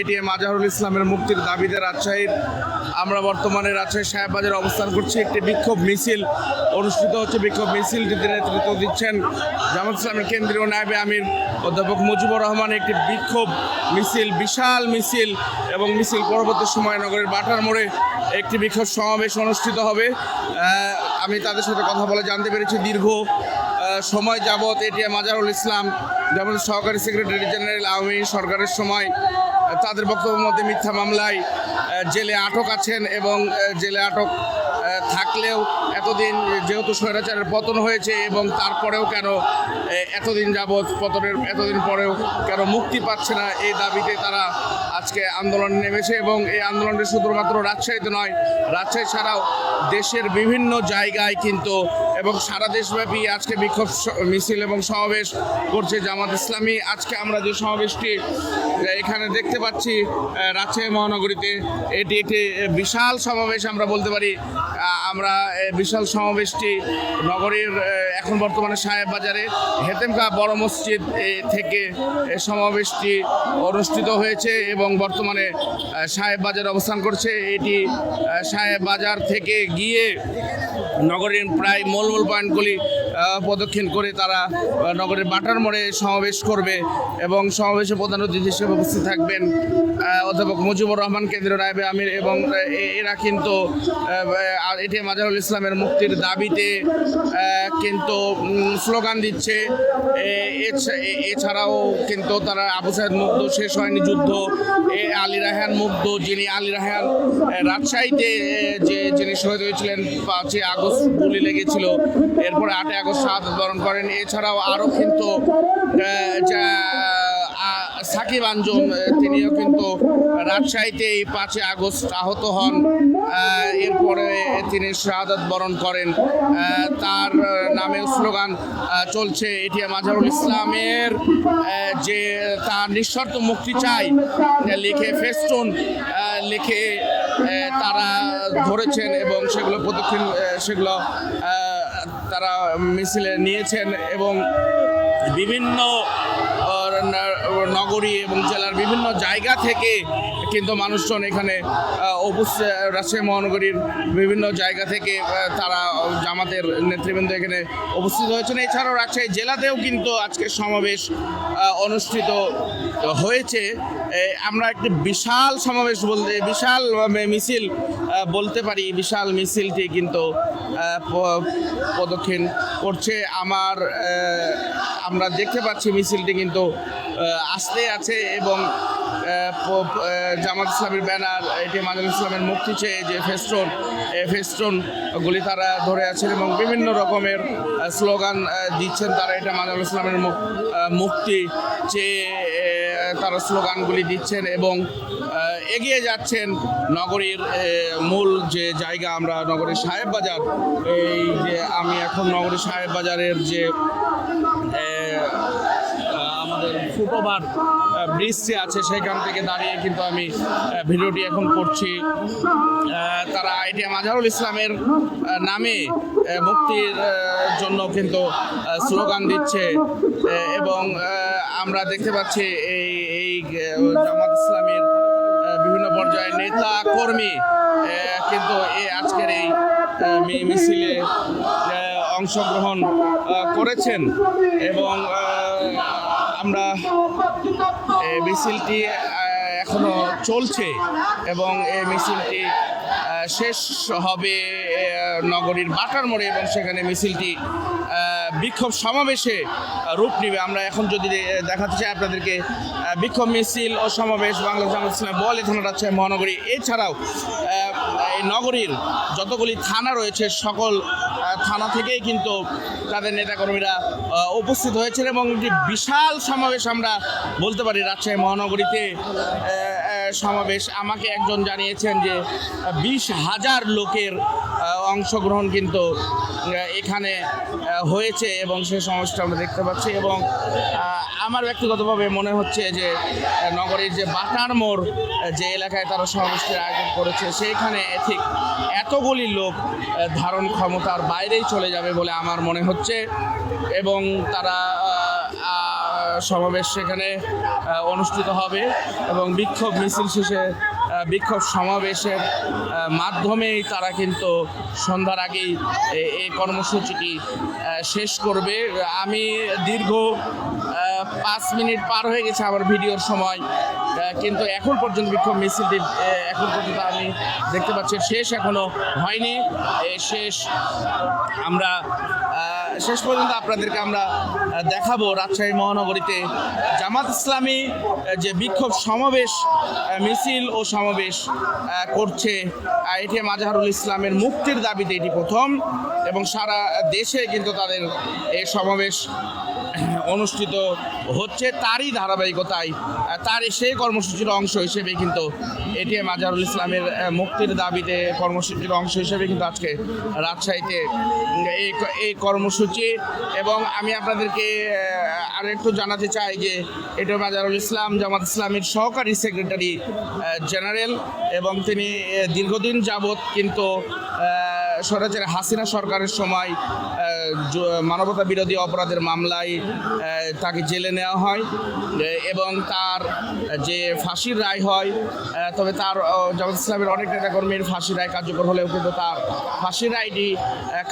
ATM Azharul ইসলামের মুক্তির দাবিতে রাজশাহীর, আমরা বর্তমানে রাজশাহী সাহেববাজারে অবস্থান করছি। একটি বিক্ষোভ মিছিল অনুষ্ঠিত হচ্ছে। বিক্ষোভ মিছিলটিতে নেতৃত্ব দিচ্ছেন জামাত ইসলামের কেন্দ্রীয় নায়বে আমির অধ্যাপক মুজিবুর রহমান। একটি বিক্ষোভ মিছিল, বিশাল মিছিল এবং মিছিল পরবর্তী সময় নগরের বাটার মোড়ে একটি বিক্ষোভ সমাবেশ অনুষ্ঠিত হবে। আমি তাদের সাথে কথা বলে জানতে পেরেছি। দীর্ঘ সময় যাবৎ এটিএম আজহারুল ইসলাম যেমন সহকারী সেক্রেটারি জেনারেল আওয়ামী সরকারের সময় তাদের বক্তব্য মতে মিথ্যা মামলায় জেলে আটক আছেন এবং জেলে আটক থাকলেও এতদিন যেহেতু স্বৈরাচারের পতন হয়েছে এবং তারপরেও কেন এতদিন যাবৎ পতনের, এতদিন পরেও কেন মুক্তি পাচ্ছে না, এই দাবিতে তারা আজকে আন্দোলনে নেমেছে এবং এই আন্দোলনটি শুধুমাত্র রাজশাহীতে নয়, রাজশাহী ছাড়াও দেশের বিভিন্ন জায়গায় কিন্তু এবং সারা দেশব্যাপী আজকে বিক্ষোভ মিছিল এবং সমাবেশ করছে জামাত ইসলামী। আজকে আমরা যে সমাবেশটি, এখানে দেখতে পাচ্ছি রাজশাহী মহানগরীতে এটি একটি বিশাল সমাবেশ আমরা বলতে পারি। আমরা বিশাল সমাবেশটি নগরীর এখন বর্তমানে সাহেব বাজারে হেতেমকা বড় মসজিদ থেকে সমাবেশটি অনুষ্ঠিত হয়েছে এবং বর্তমানে সাহেব বাজারে অবস্থান করছে। এটি সাহেব বাজার থেকে গিয়ে নগরীর প্রায় মূল পয়েন্টগুলি প্রদক্ষিণ করে তারা নগরের বাটার মোড়ে সমাবেশ করবে এবং সমাবেশে প্রধান অতিথি হিসেবে উপস্থিত থাকবেন অধ্যাপক মুজিবুর রহমান, কেন্দ্রীয় নায়বে আমির এবং এরা কিন্তু এটি মাজারুল ইসলামের মুক্তির দাবিতে কিন্তু স্লোগান দিচ্ছে। এছাড়াও কিন্তু তারা আবু সাহেদ মুগ্ধ শেষ হয়নি যুদ্ধ। এ, আলী রাহান মুগ্ধ যিনি আলী রাহান রাজশাহীতে যে, যিনি শহীদ হয়েছিলেন পাঁচই আগস্ট গুলি লেগেছিল। এরপরে আটই শাহাদ বরণ করেন। এছাড়াও আরও কিন্তু সাকিব আঞ্জুম তিনিও কিন্তু রাজশাহীতে এই পাঁচই আগস্ট আহত হন। এরপরে তিনি শাহাদত বরণ করেন। তার নামে স্লোগান চলছে এটি মাজারুল ইসলামের যে তার নিঃশর্ত মুক্তি চাই, লিখে ফেস্টুন লিখে তারা ধরেছেন এবং সেগুলো প্রদক্ষিণ সেগুলো তারা মিছিলে নিয়েছেন এবং বিভিন্ন নগরী এবং জেলার বিভিন্ন জায়গা থেকে কিন্তু মানুষজন এখানে রাজশাহী মহানগরীর বিভিন্ন জায়গা থেকে তারা জামাতের নেতৃবৃন্দ এখানে উপস্থিত হয়েছেন। এছাড়াও রাজশাহী জেলাতেও কিন্তু আজকে সমাবেশ অনুষ্ঠিত হয়েছে। আমরা একটি বিশাল সমাবেশ বলতে বিশাল মিছিল বলতে পারি, বিশাল মিছিলটি কিন্তু প্রদক্ষিণ করছে। আমার আমরা দেখতে পাচ্ছি মিছিলটি কিন্তু আসতে আছে এবং জামাত ইসলামের ব্যানার, এটি মাজাল ইসলামের মুক্তি চেয়ে যে ফেস্টন ফেস্টনগুলি তারা ধরে আছেন এবং বিভিন্ন রকমের স্লোগান দিচ্ছেন তারা। এটা মাজাল ইসলামের মুক- মুক্তি চেয়ে তারা স্লোগানগুলি দিচ্ছেন এবং এগিয়ে যাচ্ছেন নগরীর মূল যে জায়গা আমরা নগরের সাহেব বাজার। এই যে আমি এখন নগরীর সাহেব বাজারের যে ফুটওভার ব্রিজটি আছে সেখান থেকে দাঁড়িয়ে কিন্তু আমি ভিডিওটি এখন করছি। তারা এটি আজহারুল ইসলামের নামে মুক্তির জন্য কিন্তু স্লোগান দিচ্ছে। এবং আমরা দেখতে পাচ্ছি এই এই জামাত ইসলামের বিভিন্ন পর্যায়ের নেতা, কর্মী কিন্তু এই আজকের এই মিছিলে অংশগ্রহণ করেছেন। এবং আমরা মিছিলটি এখনও চলছে এবং এই মিছিলটি শেষ হবে নগরীর বাটার মোড়ে এবং সেখানে মিছিলটি বিক্ষোভ সমাবেশে রূপ নেবে। আমরা এখন যদি দেখাতে চাই আপনাদেরকে বিক্ষোভ মিছিল ও সমাবেশ বাংলা জামাত ইসলাম বলে রাজশাহী মহানগরী। এছাড়াও এই নগরীর যতগুলি থানা রয়েছে, সকল থানা থেকেই কিন্তু তাদের নেতাকর্মীরা উপস্থিত হয়েছেন এবং একটি বিশাল সমাবেশ আমরা বলতে পারি রাজশাহী মহানগরীতে। সমাবেশ আমাকে একজন জানিয়েছেন যে বিশ হাজার লোকের অংশগ্রহণ কিন্তু এখানে হয়েছে এবং সে সমাবেশটা আমরা দেখতে পাচ্ছি এবং আমার ব্যক্তিগতভাবে মনে হচ্ছে যে নগরীর যে বাটার মোড় যে এলাকায় তারা সমাবেশের আয়োজন করেছে সেইখানে ঠিক এতগুলি লোক ধারণ ক্ষমতার বাইরেই চলে যাবে বলে আমার মনে হচ্ছে এবং তারা সমাবেশ সেখানে অনুষ্ঠিত হবে এবং বিক্ষোভ মিছিল শেষে বিক্ষোভ সমাবেশের মাধ্যমেই তারা কিন্তু সন্ধ্যার আগেই এই কর্মসূচিটি শেষ করবে। আমি দীর্ঘ পাঁচ মিনিট পার হয়ে গেছে আমার ভিডিওর সময় কিন্তু এখন পর্যন্ত বিক্ষোভ মিছিলটি এখন পর্যন্ত আমি দেখতে পাচ্ছি, শেষ এখনও হয়নি। শেষ আমরা শেষ পর্যন্ত আপনাদেরকে আমরা দেখাবো রাজশাহী মহানগরীতে জামাত ইসলামী যে বিক্ষোভ সমাবেশ মিছিল ও সমাবেশ করছে। এটি মাজাহারুল ইসলামের মুক্তির দাবিতে এটি প্রথম এবং সারা দেশে কিন্তু তাদের এ সমাবেশ অনুষ্ঠিত হচ্ছে তারই ধারাবাহিকতায় তার সেই কর্মসূচির অংশ হিসেবে কিন্তু এটিএম আজহারুল ইসলামের মুক্তির দাবিতে কর্মসূচির অংশ হিসেবে কিন্তু আজকে রাজশাহীতে এই এই কর্মসূচি। এবং আমি আপনাদেরকে আহ, আরও একটু জানাতে চাই যে এটিএম আজহারুল ইসলাম জামাত ইসলামের সহকারী সেক্রেটারি জেনারেল এবং তিনি দীর্ঘদিন যাবৎ কিন্তু স্বরাজের হাসিনা সরকারের সময় মানবতা বিরোধী অপরাধের মামলায় তাকে জেলে নেওয়া হয় এবং তার যে ফাঁসির রায় হয় তবে তার জামাত ইসলামের অনেক নেতাকর্মীর ফাঁসির রায় কার্যকর হলেও কিন্তু তার ফাঁসির রায়টি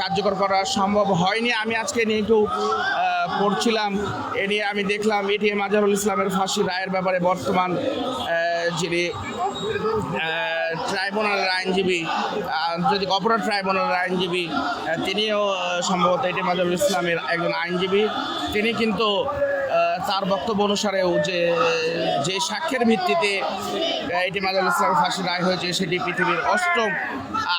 কার্যকর করা সম্ভব হয়নি। আমি আজকে নিয়ে একটু পড়ছিলাম, এ নিয়ে আমি দেখলাম এটিএম আজহারুল ইসলামের ফাঁসির রায়ের ব্যাপারে বর্তমান যিনি ট্রাইব্যুনালের আইনজীবী আন্তর্জাতিক অপরাধ ট্রাইব্যুনালের আইনজীবী তিনিও সম্ভবত এটি মাজুল ইসলামের একজন আইনজীবী। তিনি কিন্তু তার বক্তব্য অনুসারেও যে যে সাক্ষ্যের ভিত্তিতে এটি মাজুল ইসলামের ফাঁসি রায় হয়েছে, সেটি পৃথিবীর অষ্টম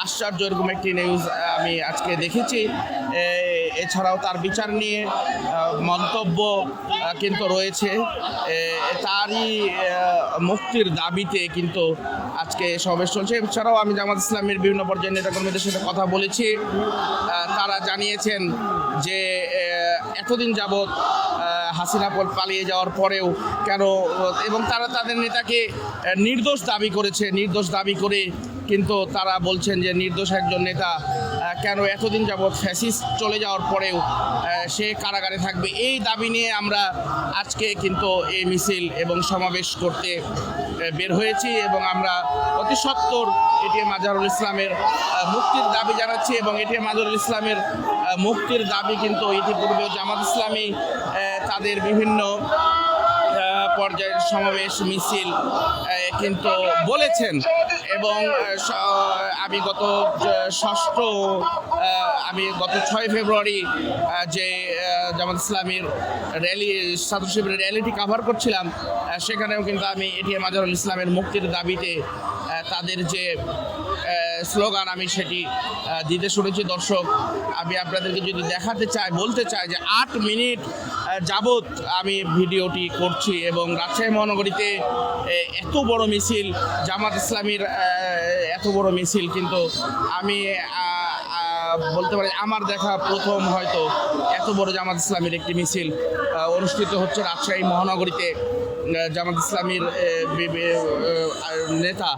আশ্চর্য এরকম একটি নিউজ আমি আজকে দেখেছি। এছাড়াও তার বিচার নিয়ে মন্তব্য কিন্তু রয়েছে। তারই মুক্তির দাবিতে কিন্তু আজকে সমাবেশ চলছে। এছাড়াও আমি জামাত ইসলামের বিভিন্ন পর্যায়ের নেতাকর্মীদের সাথে কথা বলেছি। তারা জানিয়েছেন যে এতদিন যাবৎ হাসিনা পল পালিয়ে যাওয়ার পরেও কেন, এবং তারা তাদের নেতাকে নির্দোষ দাবি করেছে। নির্দোষ দাবি করে কিন্তু তারা বলছেন যে, নির্দোষ একজন নেতা কেন এতদিন যাবৎ ফ্যাসিস চলে যাওয়ার পরেও সে কারাগারে থাকবে? এই দাবি নিয়ে আমরা আজকে কিন্তু এই মিছিল এবং সমাবেশ করতে বের হয়েছি এবং আমরা অতি সত্বর এটিএম আজহারুল ইসলামের মুক্তির দাবি জানাচ্ছি এবং এটিএম আজহারুল ইসলামের মুক্তির দাবি কিন্তু ইতিপূর্বে জামাত ইসলামী তাদের বিভিন্ন পর্যায়ের সমাবেশ, মিছিল কিন্তু বলেছেন। এবং আমি গত ষষ্ঠ আমি গত ছয় ফেব্রুয়ারি যে জামাত ইসলামের র্যালি ছাত্র শিবিরের র্যালিটি কাভার করছিলাম সেখানেও কিন্তু আমি এটিএম আজহারুল ইসলামের মুক্তির দাবিতে তাদের যে স্লোগান আমি সেটি দিতে শুনেছি। দর্শক, আমি আপনাদেরকে যদি দেখাতে চাই, বলতে চাই যে আট মিনিট যাবৎ আমি ভিডিওটি করছি এবং রাজশাহী মহানগরীতে এত বড় মিছিল, জামাত ইসলামীর এত বড় মিছিল, কিন্তু আমি বলতে পারি আমার দেখা প্রথম হয়তো এত বড় জামাত ইসলামীর একটি মিছিল অনুষ্ঠিত হচ্ছে রাজশাহী মহানগরীতে। জামাত ইসলামীর নেতা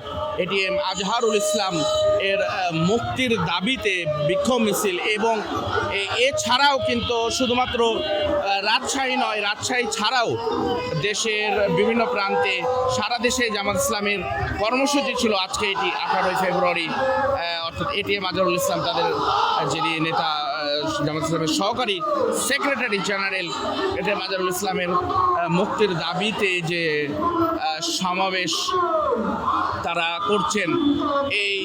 এটিএম আজহারুল ইসলাম এর মুক্তির দাবিতে বিক্ষোভ মিছিল এবং এছাড়াও কিন্তু শুধুমাত্র রাজশাহী নয়, রাজশাহী ছাড়াও দেশের বিভিন্ন প্রান্তে সারা দেশে জামাত ইসলামের কর্মসূচি ছিল। আজকে এটি আঠারোই ফেব্রুয়ারি অর্থাৎ এটিএম আজহারুল ইসলাম তাদের যিনি নেতা জামাত ইসলামের সহকারী সেক্রেটারি জেনারেল এতে মাজারুল ইসলামের মুক্তির দাবিতে যে সমাবেশ তারা করছেন, এই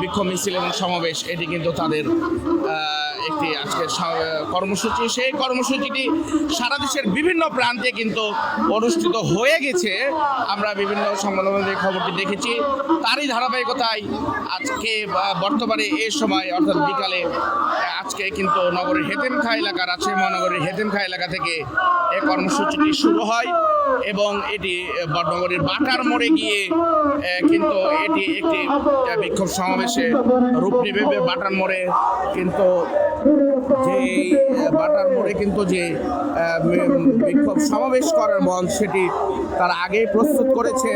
বিক্ষোভ মিছিল এবং সমাবেশ, এটি কিন্তু তাদের একটি আজকের কর্মসূচি। সেই কর্মসূচিটি সারা দেশের বিভিন্ন প্রান্তে কিন্তু অনুষ্ঠিত হয়ে গেছে। আমরা বিভিন্ন সংবাদ খবরটি দেখেছি। তারই ধারাবাহিকতায় আজকে বর্তমানে এই সময়, অর্থাৎ বিকালে, আজকে কিন্তু নগরের হেতেমখা এলাকা রাজশাহী মহানগরের হেতেমখা এলাকা থেকে এই কর্মসূচিটি শুরু হয়। এবং এটি আহ, বাটার মোড়ে গিয়ে কিন্তু এটি একটি বিক্ষোভ সমাবেশে রূপ নেবে বাটার মোড়ে। কিন্তু যে বাটার মোড়ে কিন্তু যে বিক্ষোভ সমাবেশ করার মঞ্চ সেটি তারা আগেই প্রস্তুত করেছে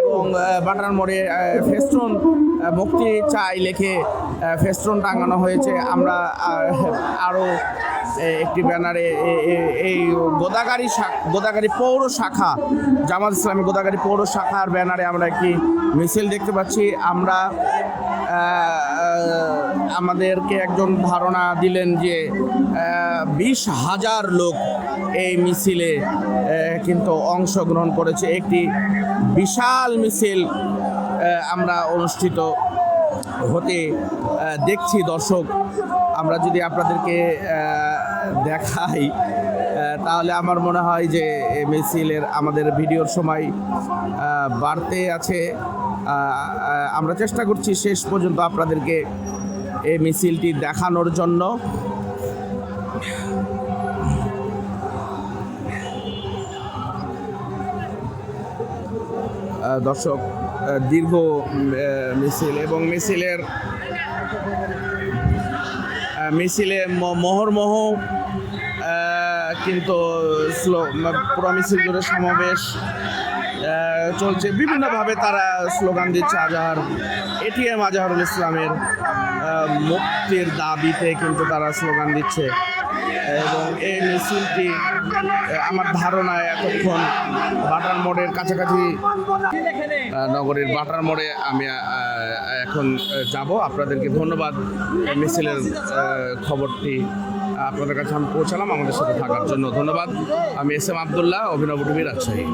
এবং বাটার মোড়ে ফেস্টুন মুক্তি চাই লেখে ফেস্টুন টাঙানো হয়েছে। আমরা আরও একটি ব্যানারে এই গোদাগাড়ি গোদাগাড়ি পৌর শাখা, জামাত ইসলামী গোদাগাড়ি পৌর শাখার ব্যানারে আমরা একটি মিছিল দেখতে পাচ্ছি। আমরা আমাদেরকে একজন ধারণা দিলেন যে বিশ হাজার লোক এই মিছিলে কিন্তু অংশগ্রহণ করেছে। একটি বিশাল মিছিল আমরা অনুষ্ঠিত হতে দেখছি দর্শক, আমরা যদি আপনাদেরকে দেখাই তাহলে আমার মনে হয় যে এই মিছিলের আমাদের ভিডিওর সময় বাড়তে আছে। আমরা চেষ্টা করছি শেষ পর্যন্ত আপনাদেরকে এই মিছিলটি দেখানোর জন্য। দর্শক দীর্ঘ মিছিল এবং মিছিলের মিছিলে মহরমহ কিন্তু পুরো মিছিল জুড়ে সমাবেশ চলছে। বিভিন্নভাবে তারা স্লোগান দিচ্ছে আজহার। এটিএম আজহারুল ইসলামের মুক্তির দাবিতে কিন্তু তারা স্লোগান দিচ্ছে। এবং এই মিছিলটি আমার ধারণায় এতক্ষণ বাটার মোড়ের কাছাকাছি নগরীর বাটার মোড়ে আমি এখন যাব। আপনাদেরকে ধন্যবাদ। মিছিলের খবরটি আপনাদের কাছে আমি পৌঁছালাম। আমাদের সাথে থাকার জন্য ধন্যবাদ। আমি এস এম আবদুল্লাহ, অভিনব টিভি রাজশাহী।